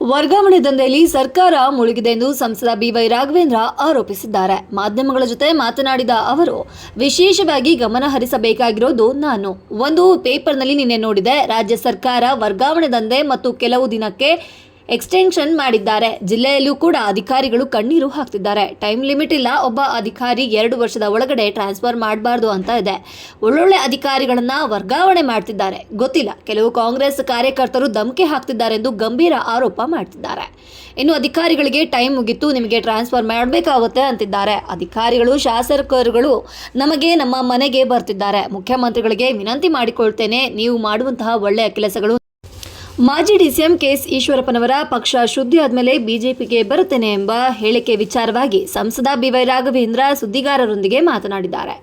ವರ್ಗಾವಣೆ ದಂಧೆಯಲ್ಲಿ ಸರ್ಕಾರ ಮುಳುಗಿದೆ ಎಂದು ಸಂಸದ ಬಿವೈ ರಾಘವೇಂದ್ರ ಆರೋಪಿಸಿದ್ದಾರೆ. ಮಾಧ್ಯಮಗಳ ಜೊತೆ ಮಾತನಾಡಿದ ಅವರು, ವಿಶೇಷವಾಗಿ ಗಮನ ಹರಿಸಬೇಕಾಗಿರೋದು ನಾನು. ಒಂದು ಪೇಪರ್ನಲ್ಲಿ ನಿನ್ನೆ ನೋಡಿದೆ, ರಾಜ್ಯ ಸರ್ಕಾರ ವರ್ಗಾವಣೆ ದಂಧೆ ಮತ್ತು ಕೆಲವು ದಿನಕ್ಕೆ ಎಕ್ಸ್ಟೆನ್ಷನ್ ಮಾಡಿದ್ದಾರೆ. ಜಿಲ್ಲೆಯಲ್ಲೂ ಕೂಡ ಅಧಿಕಾರಿಗಳು ಕಣ್ಣೀರು ಹಾಕ್ತಿದ್ದಾರೆ. ಟೈಮ್ ಲಿಮಿಟ್ ಇಲ್ಲ. ಒಬ್ಬ ಅಧಿಕಾರಿ ಎರಡು ವರ್ಷದ ಒಳಗಡೆ ಟ್ರಾನ್ಸ್ಫರ್ ಮಾಡಬಾರ್ದು ಅಂತ ಇದೆ. ಒಳ್ಳೊಳ್ಳೆ ಅಧಿಕಾರಿಗಳನ್ನ ವರ್ಗಾವಣೆ ಮಾಡ್ತಿದ್ದಾರೆ. ಗೊತ್ತಿಲ್ಲ. ಕೆಲವು ಕಾಂಗ್ರೆಸ್ ಕಾರ್ಯಕರ್ತರು ಧಮಕಿ ಹಾಕ್ತಿದ್ದಾರೆ ಎಂದು ಗಂಭೀರ ಆರೋಪ ಮಾಡ್ತಿದ್ದಾರೆ. ಇನ್ನು ಅಧಿಕಾರಿಗಳಿಗೆ ಟೈಮ್ ಮುಗಿತು. ನಿಮಗೆ ಟ್ರಾನ್ಸ್ಫರ್ ಮಾಡಬೇಕಾಗುತ್ತೆ ಅಂತಿದ್ದಾರೆ. ಅಧಿಕಾರಿಗಳು, ಶಾಸಕರುಗಳು ನಮಗೆ ನಮ್ಮ ಮನೆಗೆ ಬರ್ತಿದ್ದಾರೆ. ಮುಖ್ಯಮಂತ್ರಿಗಳಿಗೆ ವಿನಂತಿ ಮಾಡಿಕೊಳ್ತೇನೆ. ನೀವು ಮಾಡುವಂತಹ ಒಳ್ಳೆಯ ಕೆಲಸಗಳು ಮಾಜಿ ಡಿಸಿಎಂ ಕೆಎಸ್ ಈಶ್ವರಪ್ಪನವರ ಪಕ್ಷ ಶುದ್ಧಿ ಆದಮೇಲೆ ಬಿಜೆಪಿಗೆ ಬರುತ್ತೇನೆ ಎಂಬ ಹೇಳಿಕೆ ವಿಚಾರವಾಗಿ ಸಂಸದ ಬಿವೈ ರಾಘವೇಂದ್ರ ಸುದ್ದಿಗಾರರೊಂದಿಗೆ ಮಾತನಾಡಿದ್ದಾರೆ.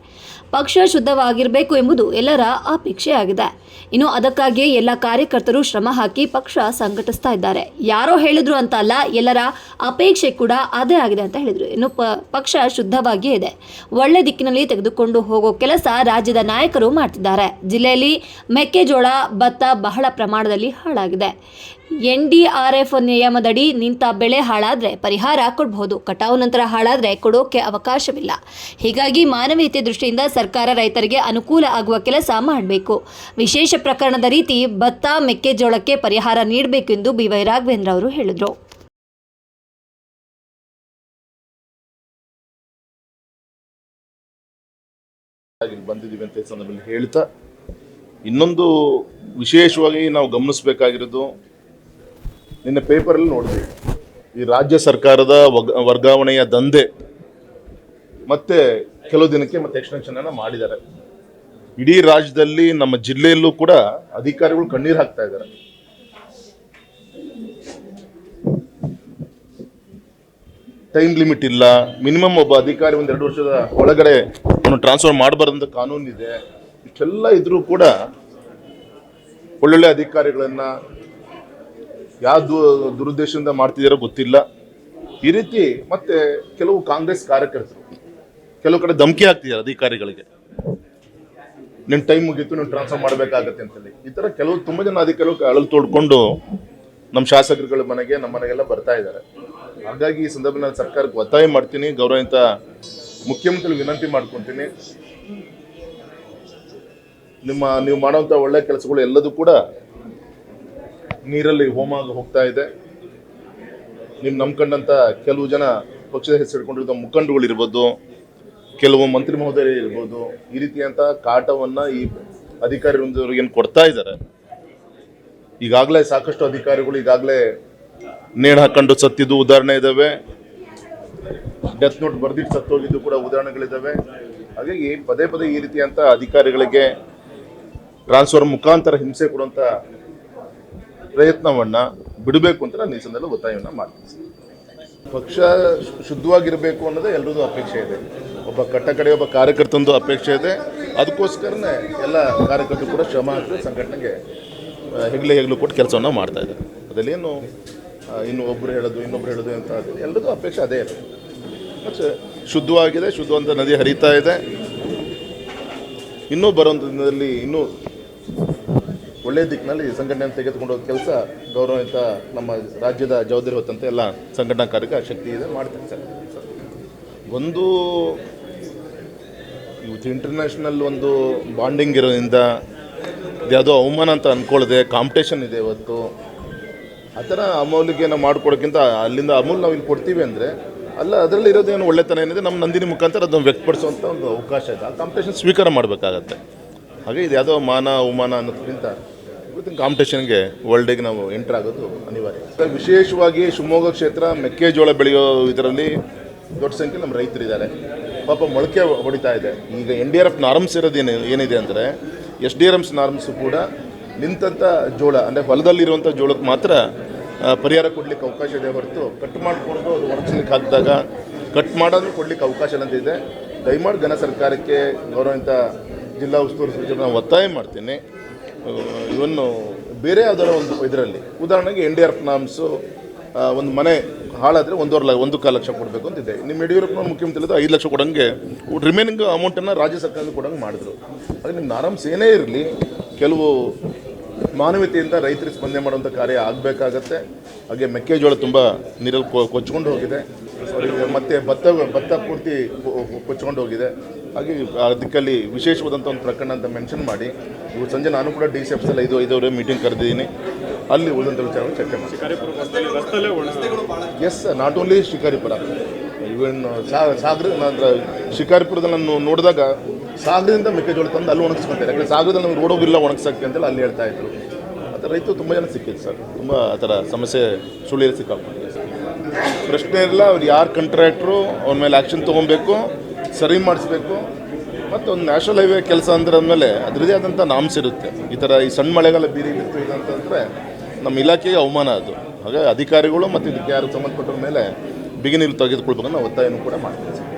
ಪಕ್ಷ ಶುದ್ಧವಾಗಿರಬೇಕು ಎಂಬುದು ಎಲ್ಲರ ಅಪೇಕ್ಷೆಯಾಗಿದೆ. ಇನ್ನು ಅದಕ್ಕಾಗಿಯೇ ಎಲ್ಲ ಕಾರ್ಯಕರ್ತರು ಶ್ರಮ ಹಾಕಿ ಪಕ್ಷ ಸಂಘಟಿಸ್ತಾ ಇದ್ದಾರೆ. ಯಾರೋ ಹೇಳಿದ್ರು ಅಂತ ಅಲ್ಲ, ಎಲ್ಲರ ಅಪೇಕ್ಷೆ ಕೂಡ ಅದೇ ಆಗಿದೆ ಅಂತ ಹೇಳಿದರು. ಇನ್ನು ಪಕ್ಷ ಶುದ್ಧವಾಗಿಯೇ ಇದೆ. ಒಳ್ಳೆ ದಿಕ್ಕಿನಲ್ಲಿ ತೆಗೆದುಕೊಂಡು ಹೋಗೋ ಕೆಲಸ ರಾಜ್ಯದ ನಾಯಕರು ಮಾಡ್ತಿದ್ದಾರೆ. ಜಿಲ್ಲೆಯಲ್ಲಿ ಮೆಕ್ಕೆಜೋಳ ಭತ್ತ ಬಹಳ ಪ್ರಮಾಣದಲ್ಲಿ ಹಾಳಾಗಿದೆ. ಎನ್ ಡಿ ಆರ್ ಎಫ್ ನಿಯಮದಡಿ ನಿಂತ ಬೆಳೆ ಹಾಳಾದರೆ ಪರಿಹಾರ ಕೊಡಬಹುದು ಕಟಾವು ನಂತರ ಹಾಳಾದರೆ ಕೊಡೋಕೆ ಅವಕಾಶವಿಲ್ಲ. ಹೀಗಾಗಿ ಮಾನವೀಯತೆ ದೃಷ್ಟಿಯಿಂದ ಸರ್ಕಾರ ರೈತರಿಗೆ ಅನುಕೂಲ ಆಗುವ ಕೆಲಸ ಮಾಡಬೇಕು. ವಿಶೇಷ ಪ್ರಕರಣದ ರೀತಿ ಭತ್ತ, ಮೆಕ್ಕೆಜೋಳಕ್ಕೆ ಪರಿಹಾರ ನೀಡಬೇಕು ಎಂದು ಬಿ ವೈ ರಾಘವೇಂದ್ರ ಅವರು ಹೇಳಿದರು. ಬಂದಿದ್ದೀವಿ ಅಂತ ಸಂದರ್ಭದಲ್ಲಿ ಹೇಳ್ತಾ, ಇನ್ನೊಂದು ವಿಶೇಷವಾಗಿ ನಾವು ಗಮನಿಸಬೇಕಾಗಿರೋದು ನಿನ್ನೆ ಪೇಪರಲ್ಲಿ ನೋಡಿದ್ವಿ. ಈ ರಾಜ್ಯ ಸರ್ಕಾರದ ವರ್ಗಾವಣೆಯ ದಂಧೆ ಮತ್ತೆ ಕೆಲವು ದಿನಕ್ಕೆ ಮತ್ತೆ ಎಕ್ಸ್ಟೆನ್ಷನ್ ಅನ್ನ ಮಾಡಿದ್ದಾರೆ. ಇಡೀ ರಾಜ್ಯದಲ್ಲಿ ನಮ್ಮ ಜಿಲ್ಲೆಯಲ್ಲೂ ಕೂಡ ಅಧಿಕಾರಿಗಳು ಕಣ್ಣೀರು ಹಾಕ್ತಾ ಇದ್ದಾರೆ. ಟೈಮ್ ಲಿಮಿಟ್ ಇಲ್ಲ. ಮಿನಿಮಮ್ ಒಬ್ಬ ಅಧಿಕಾರಿ ಒಂದು ಎರಡು ವರ್ಷದ ಒಳಗಡೆ ಅವನು ಟ್ರಾನ್ಸ್ಫರ್ ಮಾಡಬಾರ್ದಂತ ಕಾನೂನು ಇದೆ ಇಷ್ಟೆಲ್ಲ ಇದ್ರೂ ಕೂಡ ಒಳ್ಳೊಳ್ಳೆ ಅಧಿಕಾರಿಗಳನ್ನ ಯಾವ ದು- ದುರುದ್ದೇಶದಿಂದ ಮಾಡ್ತಿದ್ದೀರೋ ಗೊತ್ತಿಲ್ಲ. ಈ ರೀತಿ ಮತ್ತೆ ಕೆಲವು ಕಾಂಗ್ರೆಸ್ ಕಾರ್ಯಕರ್ತರು, ಕೆಲವು ಕಡೆ ಧಮಕಿ ಹಾಕ್ತಿದ್ದಾರೆ ಅಧಿಕಾರಿಗಳಿಗೆ. ನಿನ್ನ ಟೈಮ್ ಮುಗೀತು ನೀವು ಟ್ರಾನ್ಸ್ಫರ್ ಮಾಡಬೇಕಾಗತ್ತೆ ಅಂತೇಳಿ. ಈ ಥರ ಕೆಲವು ತುಂಬಾ ಜನ ಅಧಿಕಾರಿಗಳು ಅಳಲು ತೋಡ್ಕೊಂಡು ನಮ್ಮ ಶಾಸಕರುಗಳ ಮನೆಗೆ ನಮ್ಮ ಮನೆಗೆಲ್ಲ ಬರ್ತಾ ಇದ್ದಾರೆ. ಹಾಗಾಗಿ ಈ ಸಂದರ್ಭದಲ್ಲಿ ಸರ್ಕಾರಕ್ಕೆ ಒತ್ತಾಯ ಮಾಡ್ತೀನಿ ಗೌರವಿತ ಮುಖ್ಯಮಂತ್ರಿ ವಿನಂತಿ ಮಾಡ್ಕೊತೀನಿ. ನಿಮ್ಮ, ನೀವು ಮಾಡುವಂಥ ಒಳ್ಳೆ ಕೆಲಸಗಳು ಎಲ್ಲದೂ ಕೂಡ ನೀರಲ್ಲಿ ಹೋಮ ಹೋಗ್ತಾ ಇದೆ. ನೀವು ನಂಬ್ಕೊಂಡಂತ ಕೆಲವು ಜನ ಪಕ್ಷದ ಹೆಸರಿಕೊಂಡಿರೋ ಮುಖಂಡಗಳಿರ್ಬೋದು ಕೆಲವು ಮಂತ್ರಿ ಮಹೋದಯರು ಇರ್ಬೋದು, ಈ ರೀತಿಯಂತ ಕಾಟವನ್ನ ಈ ಅಧಿಕಾರಿ ಏನು ಕೊಡ್ತಾ ಇದ್ದಾರೆ? ಈಗಾಗಲೇ ಸಾಕಷ್ಟು ಅಧಿಕಾರಿಗಳು ಈಗಾಗಲೇ ನೇಣು ಹಾಕೊಂಡು ಸತ್ತಿದ್ದು ಉದಾಹರಣೆ ಇದ್ದಾವೆ ಡೆತ್ ನೋಟ್ ಬರ್ದಿಟ್ಟು ಸತ್ತೋಗಿದ್ದು ಕೂಡ ಉದಾಹರಣೆಗಳಿದ್ದಾವೆ ಹಾಗಾಗಿ ಪದೇ ಪದೇ ಈ ರೀತಿಯಂತ ಅಧಿಕಾರಿಗಳಿಗೆ ಟ್ರಾನ್ಸ್ಫರ್ ಮುಖಾಂತರ ಹಿಂಸೆ ಕೊಡುವಂತ ಪ್ರಯತ್ನವನ್ನ ಬಿಡಬೇಕು ಅಂತ ನಾನು ಈ ಸಂದರ್ಭದಲ್ಲಿ ಒತ್ತಾಯವನ್ನ ಮಾಡ್ತೀನಿ. ಪಕ್ಷ ಶುದ್ಧವಾಗಿರಬೇಕು ಅನ್ನೋದೇ ಎಲ್ಲರದ್ದು ಅಪೇಕ್ಷೆ ಇದೆ. ಒಬ್ಬ ಕಟ್ಟಕಡೆ ಒಬ್ಬ ಕಾರ್ಯಕರ್ತಂದು ಅಪೇಕ್ಷೆ ಇದೆ. ಅದಕ್ಕೋಸ್ಕರನೇ ಎಲ್ಲ ಕಾರ್ಯಕರ್ತರು ಕೂಡ ಶ್ರಮ ಹಾಕಿ ಸಂಘಟನೆಗೆ ಹೆಗ್ಲೆ ಹೆಗ್ಲು ಕೊಟ್ಟು ಕೆಲಸವನ್ನು ಮಾಡ್ತಾ ಇದೆ ಅದರಲ್ಲೇನು ಏನು ಇನ್ನು ಒಬ್ಬರು ಹೇಳೋದು, ಇನ್ನೊಬ್ರು ಹೇಳೋದು ಅಂತ ಎಲ್ಲರದ್ದು ಅಪೇಕ್ಷೆ ಅದೇ ಇದೆ. ಮತ್ತು ಶುದ್ಧವಾಗಿದೆ, ಶುದ್ಧವಂತ ನದಿ ಹರಿತಾ ಇದೆ. ಇನ್ನೂ ಬರುವಂಥ ದಿನದಲ್ಲಿ ಇನ್ನೂ ಒಳ್ಳೆಯ ದಿಕ್ಕಿನಲ್ಲಿ ಸಂಘಟನೆ ತೆಗೆದುಕೊಂಡು ಹೋದ ಕೆಲಸ ಗೌರವಿತ ನಮ್ಮ ರಾಜ್ಯದ ಜವಾಬ್ದಾರಿ ಹೊತ್ತಂತೆ ಎಲ್ಲ ಸಂಘಟನಾ ಕಾರ್ಯಕ್ಕೆ ಶಕ್ತಿ ಇದೆ ಮಾಡ್ತಾರೆ ಸರ್. ಒಂದು ಇವತ್ತು ಇಂಟರ್ನ್ಯಾಷನಲ್ ಒಂದು ಬಾಂಡಿಂಗ್ ಇರೋದ್ರಿಂದ ಯಾವುದೋ ಅವಮಾನ ಅಂತ ಅಂದ್ಕೊಳ್ಳದೆ ಕಾಂಪಿಟೇಷನ್ ಇದೆ ಇವತ್ತು. ಆ ಥರ ಅಮೌಲಿಗೆ ನಾವು ಮಾಡ್ಕೊಡೋಕ್ಕಿಂತ ಅಲ್ಲಿಂದ ಅಮೂಲ್ ನಾವು ಇಲ್ಲಿ ಕೊಡ್ತೀವಿ ಅಂದರೆ ಅಲ್ಲ, ಅದರಲ್ಲಿ ಇರೋದು ಏನು ಒಳ್ಳೆತನ ಏನಿದೆ? ನಮ್ಮ ನಂದಿನಿ ಮುಖಾಂತರ ಅದನ್ನು ವ್ಯಕ್ತಪಡಿಸುವಂಥ ಒಂದು ಅವಕಾಶ ಇದೆ. ಆ ಕಾಂಪಿಟೇಷನ್ ಸ್ವೀಕಾರ ಮಾಡಬೇಕಾಗತ್ತೆ. ಹಾಗೆ ಇದು ಯಾವುದೋ ಮಾನ ಅವಮಾನ ಅನ್ನೋದಕ್ಕಿಂತ ಇವತ್ತಿನ ಕಾಂಪಿಟೇಷನ್ಗೆ ವರ್ಲ್ಡಿಗೆ ನಾವು ಎಂಟರ್ ಆಗೋದು ಅನಿವಾರ್ಯ. ವಿಶೇಷವಾಗಿ ಶಿವಮೊಗ್ಗ ಕ್ಷೇತ್ರ ಮೆಕ್ಕೆಜೋಳ ಬೆಳೆಯೋ ಇದರಲ್ಲಿ ದೊಡ್ಡ ಸಂಖ್ಯೆ ನಮ್ಮ ರೈತರಿದ್ದಾರೆ. ಪಾಪ ಮೊಳಕೆ ಹೊಡಿತಾ ಇದೆ. ಈಗ N D R F norms ಇರೋದು ಏನು, ಏನಿದೆ ಅಂದರೆ ಎಸ್ ಡಿ ಆರ್ ಎಮ್ಸ್ ನಾರ್ಮ್ಸ್ ಕೂಡ ನಿಂತಂಥ ಜೋಳ, ಅಂದರೆ ಹೊಲದಲ್ಲಿರುವಂಥ ಜೋಳಕ್ಕೆ ಮಾತ್ರ ಪರಿಹಾರ ಕೊಡ್ಲಿಕ್ಕೆ ಅವಕಾಶ ಇದೆ ಹೊರತು ಕಟ್ ಮಾಡಿಕೊಂಡು ಅದು ಒಣಗಿಸ್ಲಿಕ್ಕೆ ಹಾಕಿದಾಗ ಕಟ್ ಮಾಡೋದು ಕೊಡ್ಲಿಕ್ಕೆ ಅವಕಾಶ ಇದೆ. ದಯಮಾಡಿ ಘನ ಸರ್ಕಾರಕ್ಕೆ ಗೌರವಂತ ಜಿಲ್ಲಾ ಉಸ್ತುವಾರಿ ಸಚಿವರು ನಾನು ಒತ್ತಾಯ ಮಾಡ್ತೀನಿ. ಇವನ್ನು ಬೇರೆ ಯಾವುದಾದ್ರು ಒಂದು ಇದರಲ್ಲಿ. ಉದಾಹರಣೆಗೆ ಎನ್ ಡಿ ಆರ್ ನಾಮ್ಸು ಒಂದು ಮನೆ ಹಾಳಾದರೆ ಒಂದೂವರೆ ಲಕ್ಷ, ಒಂದು ಕಾಲು ಲಕ್ಷ ಕೊಡಬೇಕು ಅಂತಿದೆ. ನಿಮ್ಮ ಯಡಿಯೂರಪ್ಪನ ಮುಖ್ಯಮಂತ್ರಿ ಐದು ಲಕ್ಷ ಕೊಡೋಂಗೆ ರಿಮೈನಿಂಗ್ ಅಮೌಂಟನ್ನು ರಾಜ್ಯ ಸರ್ಕಾರದಿಂದ ಕೊಡೋಂಗೆ ಮಾಡಿದ್ರು. ಹಾಗೆ ನಿಮ್ಮ ನಾರಮ್ಸ್ ಏನೇ ಇರಲಿ, ಕೆಲವು ಮಾನವೀಯತೆಯಿಂದ ರೈತರಿಗೆ ಸ್ಪಂದನೆ ಮಾಡುವಂಥ ಕಾರ್ಯ ಆಗಬೇಕಾಗತ್ತೆ. ಹಾಗೆ ಮೆಕ್ಕೆಜೋಳ ತುಂಬ ನೀರಲ್ಲಿ ಕೊಚ್ಕೊಂಡು ಹೋಗಿದೆ. ಮತ್ತು ಭತ್ತ ಭತ್ತ ಪೂರ್ತಿ ಕೊಚ್ಕೊಂಡು ಹೋಗಿದೆ. ಹಾಗೆ ಆ ದಿಕ್ಕಲ್ಲಿ ವಿಶೇಷವಾದಂಥ ಒಂದು ಪ್ರಕರಣ ಅಂತ ಮೆನ್ಷನ್ ಮಾಡಿ. ಇವತ್ತು ಸಂಜೆ ನಾನು ಕೂಡ ಡಿ ಸಿ ಎಫ್ಸಲ್ಲಿ ಐದು ಐದುವರೆ ಮೀಟಿಂಗ್ ಕರೆದಿದ್ದೀನಿ. ಅಲ್ಲಿ ಉಳಿದಂಥ ವಿಚಾರವನ್ನು ಚರ್ಚೆ ಮಾಡಿ as not only Shikaripura. Even Sagara ನಂತರ ಶಿಕಾರಿಪುರದಲ್ಲಿ ನಾನು ನೋಡಿದಾಗ ಸಾಗರದಿಂದ ಮೆಕ್ಕೆಜೋಳ ತಂದು ಅಲ್ಲಿ ಒಣಗಿಸ್ಕೊಂತಾರೆ. ಯಾಕಂದರೆ ಸಾಗರದಲ್ಲಿ ನಮ್ಗೆ ರೋಡ್ ಹೋಗಿಲ್ಲ ಒಣಗಿಸಕ್ಕೆ ಅಂತೇಳಿ ಅಲ್ಲಿ ಹೇಳ್ತಾ ಇದ್ರು. ಆ ಥರ ರೈತರು ತುಂಬ ಜನ ಸಿಕ್ಕಿದ್ರು ಸರ್ ತುಂಬ ಆ ಥರ ಸಮಸ್ಯೆ ಸುಳಿಯಲ್ಲಿ ಸಿಕ್ಕಾಕೊಂಡಿದೆ ಸರ್ ಪ್ರಶ್ನೆ ಇರಲ್ಲ ಅವ್ರು ಯಾರು ಕಾಂಟ್ರಾಕ್ಟ್ರು ಅವ್ರ ಮೇಲೆ ಆ್ಯಕ್ಷನ್ ತೊಗೊಬೇಕು. ಸರಿ ಮಾಡಿಸ್ಬೇಕು. ಮತ್ತು ಒಂದು ನ್ಯಾಷನಲ್ ಹೈವೇ ಕೆಲಸ ಅಂದ್ರೆ ಅಂದಮೇಲೆ ಅದರದೇ ಆದಂಥ ನಾಮ್ಸ್ ಇರುತ್ತೆ. ಈ ಥರ ಈ ಸಣ್ಣ ಮಳೆಗಾಲ ಬೀದಿ ಬಿತ್ತು ಇದಂತಂದರೆ ಅಂತಂದರೆ ನಮ್ಮ ಇಲಾಖೆಗೆ ಅವಮಾನ ಅದು. ಹಾಗಾಗಿ ಅಧಿಕಾರಿಗಳು ಮತ್ತು ಇದಕ್ಕೆ ಯಾರು ಸಂಬಂಧಪಟ್ಟ ಮೇಲೆ ಬಿಗಿನೀರು ತೆಗೆದುಕೊಳ್ಬೇಕನ್ನೋ ಒತ್ತಾಯನೂ ಕೂಡ ಮಾಡ್ತೀನಿ ಸರ್